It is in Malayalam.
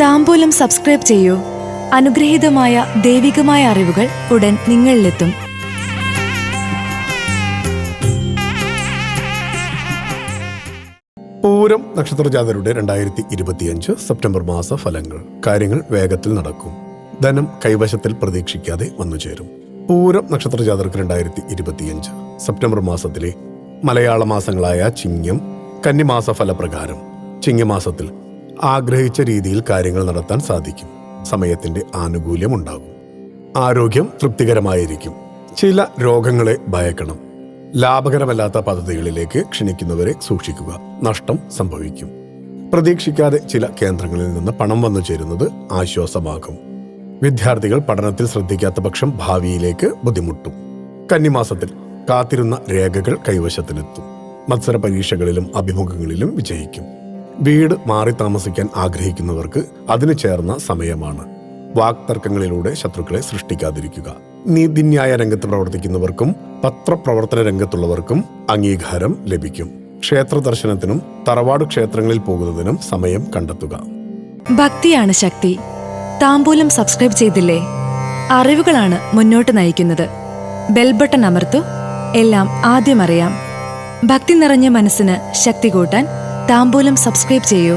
താമ്പൂലം സബ്സ്ക്രൈബ് ചെയ്യൂ. അനുഗ്രഹീതമായ ദൈവികമായ അറിവുകൾ ഉടൻ നിങ്ങളിലെത്തും. പൂരം നക്ഷത്രജാതരുടെ രണ്ടായിരത്തി ഇരുപത്തിയഞ്ച് സെപ്റ്റംബർ മാസ ഫലങ്ങൾ. കാര്യങ്ങൾ വേഗത്തിൽ നടക്കും. ധനം കൈവശത്തിൽ പ്രതീക്ഷിക്കാതെ വന്നു ചേരും പൂരം നക്ഷത്രജാതർക്ക് രണ്ടായിരത്തി ഇരുപത്തിയഞ്ച് സെപ്റ്റംബർ മാസത്തിലെ മലയാള മാസങ്ങളായ ചിങ്ങം കന്നിമാസ ഫലപ്രകാരം. ചിങ്ങമാസത്തിൽ ആഗ്രഹിച്ച രീതിയിൽ കാര്യങ്ങൾ നടത്താൻ സാധിക്കും. സമയത്തിന്റെ ആനുകൂല്യം ഉണ്ടാകും. ആരോഗ്യം തൃപ്തികരമായിരിക്കും. ചില രോഗങ്ങളെ ഭയക്കണം. ലാഭകരമല്ലാത്ത പദ്ധതികളിലേക്ക് ക്ഷണിക്കുന്നവരെ സൂക്ഷിക്കുക നഷ്ടം സംഭവിക്കും. പ്രതീക്ഷിക്കാതെ ചില കേന്ദ്രങ്ങളിൽ നിന്ന് പണം വന്നു ചേരുന്നത് ആശ്വാസമാകും. വിദ്യാർത്ഥികൾ പഠനത്തിൽ ശ്രദ്ധിക്കാത്ത പക്ഷം ഭാവിയിലേക്ക് ബുദ്ധിമുട്ടും. കന്നിമാസത്തിൽ കാത്തിരുന്ന രേഖകൾ കൈവശത്തിലെത്തും. മത്സര പരീക്ഷകളിലും അഭിമുഖങ്ങളിലും വിജയിക്കും. വീട് മാറി താമസിക്കാൻ ആഗ്രഹിക്കുന്നവർക്ക് അതിനു ചേർന്ന സമയമാണ്. വാക്തർക്കങ്ങളിലൂടെ ശത്രുക്കളെ സൃഷ്ടിക്കാതിരിക്കുക. നീതിന്യായ രംഗത്ത് പ്രവർത്തിക്കുന്നവർക്കും പത്രപ്രവർത്തന രംഗത്തുള്ളവർക്കും അംഗീകാരം ലഭിക്കും. ക്ഷേത്ര ദർശനത്തിനും തറവാട് ക്ഷേത്രങ്ങളിൽ പോകുന്നതിനും സമയം കണ്ടെത്തുക. ഭക്തിയാണ് ശക്തി. താമ്പൂലം സബ്സ്ക്രൈബ് ചെയ്തില്ലേ? അറിവുകളാണ് മുന്നോട്ട് നയിക്കുന്നത്. ബെൽബട്ടൺ അമർത്തു. എല്ലാം ആദ്യം അറിയാം. ഭക്തി നിറഞ്ഞ മനസ്സിന് ശക്തി കൂട്ടാൻ താമ്പൂലം സബ്സ്ക്രൈബ് ചെയ്യൂ.